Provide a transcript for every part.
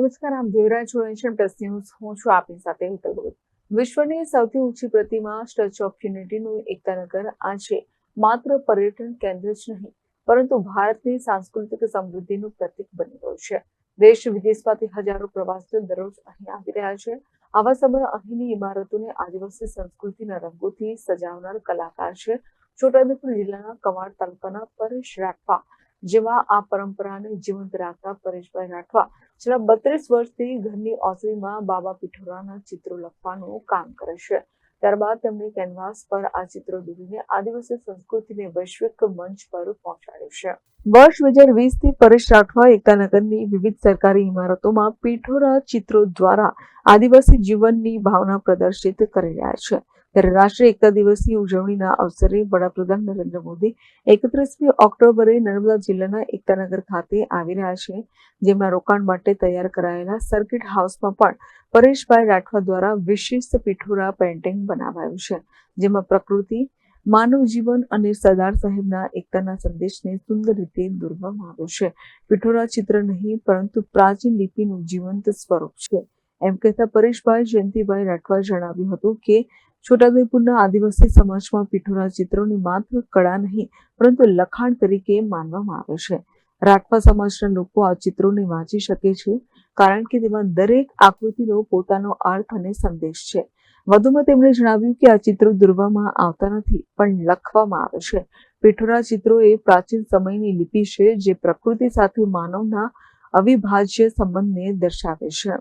નમસ્કાર આપ જોઈ રહ્યા છો એશિયન પ્લસ ન્યૂઝ હું છું આપની સાથે હેતલ ભગત વિશ્વની સૌથી ઊંચી પ્રતિમા સ્ટેચ્યુ ઓફ યુનિટીનું એકતાનગર આજે માત્ર પર્યટન કેન્દ્ર જ નહીં, પરંતુ ભારતની સાંસ્કૃતિક સમૃદ્ધિનું પ્રતીક બની ગયું છે. દેશ વિદેશમાંથી હજારો પ્રવાસીઓ દરરોજ અહીં આવી રહ્યા છે. આવા સમયે અહીંની ઇમારતોને આદિવાસી સંસ્કૃતિના રંગોથી સજાવનાર કલાકાર છે. છોટાઉદેપુર જિલ્લાના કવાડ તાલુકાના પરેશ રાઠવા જેમાં આ પરંપરાને જીવંત રાખતા પરેશભાઈ રાઠવા છેલ્લા બત્રીસ વર્ષથી ઘરની ઓસરીમાં બાબા પિઠોરાના ચિત્રો લખવાનું કામ કરે છે. ત્યારબાદ તેમણે કેનવાસ પર આ ચિત્રો દોરીને આદિવાસી સંસ્કૃતિને વૈશ્વિક મંચ પર પહોંચાડ્યું છે. વર્ષ બે હજાર વીસથી પરેશ રાઠવા એકતાનગરની વિવિધ સરકારી ઇમારતોમાં પીઠોરા ચિત્રો દ્વારા આદિવાસી જીવનની ભાવના પ્રદર્શિત કરી રહ્યા છે. ત્યારે રાષ્ટ્રીય એકતા દિવસની ઉજવણીના અવસરે વડાપ્રધાન નરેન્દ્ર મોદી એકત્રીસમી ઓક્ટોબરે નર્મદા જિલ્લાના એકતાનગર ખાતે આવી રહ્યા છે. જેમના રોકાણ માટે તૈયાર કરાયેલા સર્કિટ હાઉસમાં પણ પરેશભાઈ રાઠવા દ્વારા વિશિષ્ટ પીઠોરા પેઇન્ટિંગ બનાવાયું છે. જેમાં પ્રકૃતિ, માનવ જીવન અને સરદાર સાહેબના એકતાના સંદેશને સુંદર રીતે દોરવામાં આવ્યો છે. પીઠોરા ચિત્ર નહીં, પરંતુ પ્રાચીન લિપિનું જીવંત સ્વરૂપ છે. એમ કહેતા પરેશભાઈ જયંતિભાઈ રાઠવા જણાવ્યું હતું કે છોટાઉદેપુરના આદિવાસી સમાજમાં પીઠોરા ચિત્રોની માત્ર કળા નહીં, પરંતુ લખાણ તરીકે માનવામાં આવે છે. રાઠવા સમાજના લોકો આ ચિત્રોને વાંચી શકે છે, કારણ કે તેમાં દરેક આકૃતિનો પોતાનો અર્થ અને સંદેશ છે. વધુમાં તેમણે જણાવ્યું કે આ ચિત્રો દોરવામાં આવતા નથી, પણ લખવામાં આવે છે. પીઠોરા ચિત્રો એ પ્રાચીન સમયની લિપિ છે, જે પ્રકૃતિ સાથે માનવના અવિભાજ્ય સંબંધને દર્શાવે છે.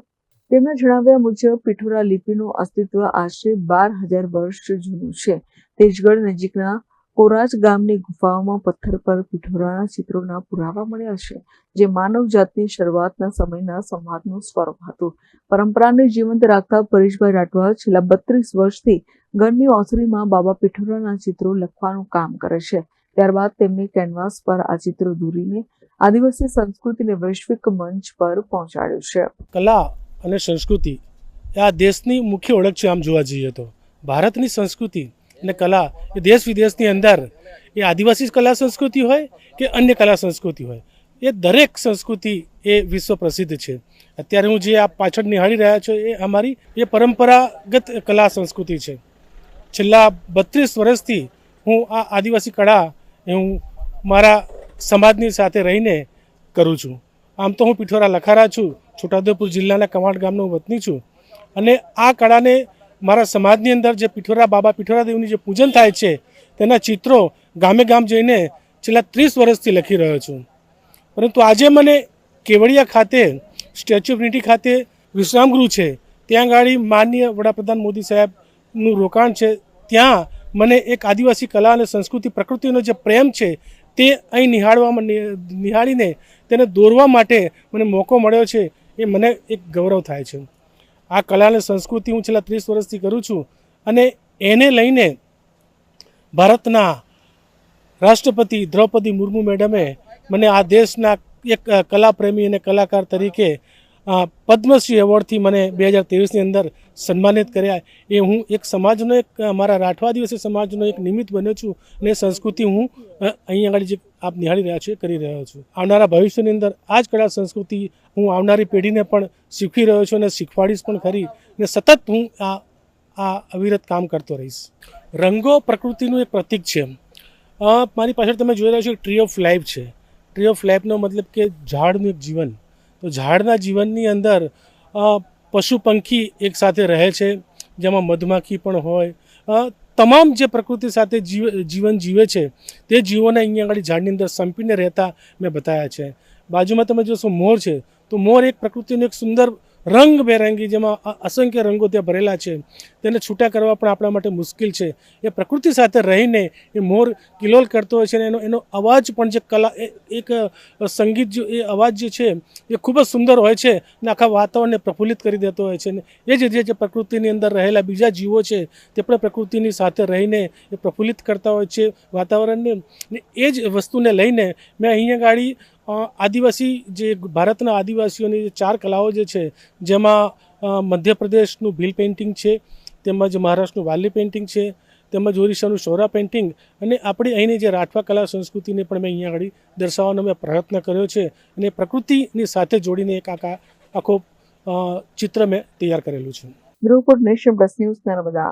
તેમના જણાવ્યા મુજબ પિઠોરા લિપિનું અસ્તિત્વ આશરે બાર હજાર વર્ષ જૂનું છે. તેજગઢ નજીકના કોરાજ ગામની ગુફાઓમાં પથ્થર પર પીઠોરાના ચિત્રોના પુરાવા મળ્યા છે, જે માનવ જાતની શરૂઆતના સમયના સંવાદનું સ્વરૂપ હતું. પરંપરાને જીવંત રાખતા પરેશભાઈ રાઠવા છેલ્લા બત્રીસ વર્ષથી ઘરની ઓસરીમાં બાબા પીઠોરાના ચિત્રો લખવાનું કામ કરે છે. ત્યારબાદ તેમને કેનવાસ પર આ ચિત્રો દોરીને આદિવાસી સંસ્કૃતિને વૈશ્વિક મંચ પર પહોંચાડ્યું છે. કલા અને સંસ્કૃતિ આ દેશની મુખ્ય ઓળખ છે આમ જોવા જઈએ તો. ભારતની સંસ્કૃતિ અને કલા એ દેશ વિદેશની અંદર એ આદિવાસી કલા સંસ્કૃતિ હોય કે અન્ય કલા સંસ્કૃતિ હોય. એ દરેક સંસ્કૃતિ એ વિશ્વ પ્રસિદ્ધ છે. અત્યારે હું જે આ પાછળ નિહાળી રહ્યા છું એ અમારી એ પરંપરાગત કલા સંસ્કૃતિ છે. છેલ્લા બત્રીસ વર્ષથી હું આ આદિવાસી કળા એ હું મારા સમાજની સાથે રહીને કરું છું. આમ તો હું પીઠોરા લખારા છું છોટાઉદેપુર જિલ્લાના કવાડ ગામનો વતની છું. અને આ કળાને મારા સમાજની અંદર જે પીઠોરા બાબા પીઠોરા દેવની જે પૂજન થાય છે, તેના ચિત્રો ગામે ગામ જઈને છેલ્લા ત્રીસ વર્ષથી લખી રહ્યો છું. પરંતુ આજે મને કેવડિયા ખાતે, સ્ટેચ્યુ ઓફ યુનિટી ખાતે વિશ્રામગૃહ છે. ત્યાં ગાડી માનનીય વડાપ્રધાન મોદી સાહેબનું રોકાણ છે. ત્યાં મને એક આદિવાસી કલા અને સંસ્કૃતિ પ્રકૃતિનો જે પ્રેમ છે, તે અહીં નિહાળવામાં નિહાળીને તેને દોરવા માટે મને મોકો મળ્યો છે. એ મને એક ગૌરવ થાય છે. આ કલા અને સંસ્કૃતિ હું છેલ્લા ત્રીસ વર્ષથી કરું છું અને એને લઈને ભારતના રાષ્ટ્રપતિ દ્રૌપદી મુર્મુ મેડમે મને આ દેશના એક કલાપ્રેમી અને કલાકાર તરીકે પદ્મશ્રી એવોર્ડથી મને બે હજાર ત્રેવીસની અંદર સન્માનિત કર્યા. એ હું એક સમાજનો એક, મારા રાઠવા દિવસે સમાજનો એક નિમિત્ત બન્યો છું અને સંસ્કૃતિ હું અહીં આગળ જે આપ નિહાળી રહ્યા છો એ કરી રહ્યો છું. આવનારા ભવિષ્યની અંદર આ જ કળા સંસ્કૃતિ હું આવનારી પેઢીને પણ શીખવી રહ્યો છું અને શીખવાડીશ પણ ખરી અને સતત હું આ આ અવિરત કામ કરતો રહીશ. રંગો પ્રકૃતિનું એક પ્રતીક છે મારી પાછળ તમે જોઈ રહ્યા છો ટ્રી ઓફ લાઈફ છે. ટ્રી ઓફ લાઈફનો મતલબ કે ઝાડનું એક જીવન. તો ઝાડના જીવનની અંદર પશુ પંખી એકસાથે રહે છે, જેમાં મધમાખી પણ હોય. તમામ જે પ્રકૃતિ સાથે જીવ, જીવન જીવે છે, તે જીવોને અહીંયા આગળ ઝાડની અંદર સંપીને રહેતા મેં બતાવ્યા છે. બાજુમાં તમે જોશો મોર છે, તો મોર એક પ્રકૃતિનું એક સુંદર રંગ બેરંગી જેમાં અસંખ્ય રંગો ત્યાં ભરેલા છે. તેને છૂટા કરવા પણ આપણા માટે મુશ્કેલ છે. એ પ્રકૃતિ સાથે રહીને એ મોર કિલોલ કરતો હોય છે અને એનો એનો અવાજ પણ જે કલા એક સંગીત જે, એ અવાજ જે છે, એ ખૂબ જ સુંદર હોય છે અને આખા વાતાવરણને પ્રફુલ્લિત કરી દેતો હોય છે. અને એ જ જે પ્રકૃતિની અંદર રહેલા બીજા જીવો છે, તે પણ પ્રકૃતિની સાથે રહીને એ પ્રફુલ્લિત કરતા હોય છે વાતાવરણને. એ જ વસ્તુને લઈને મેં અહીંયા ગાડી આદિવાસી જે ભારતના આદિવાસીઓની જે ચાર કલાઓ જે છે, જેમાં મધ્યપ્રદેશનું ભીલ પેઇન્ટિંગ છે, તેમજ મહારાષ્ટ્રનું વાલી પેઇન્ટિંગ છે, તેમજ ઓરિસ્સાનું સોરા પેઇન્ટિંગ અને આપણી અહીંની જે રાઠવા કલા સંસ્કૃતિને પણ મેં અહીંયા આગળ દર્શાવવાનો મેં પ્રયત્ન કર્યો છે અને પ્રકૃતિની સાથે જોડીને એક આખા, આખો ચિત્ર મેં તૈયાર કરેલું છે. બ્રુપોર્ટ નેશન પ્લસ ન્યૂઝ નર્મદા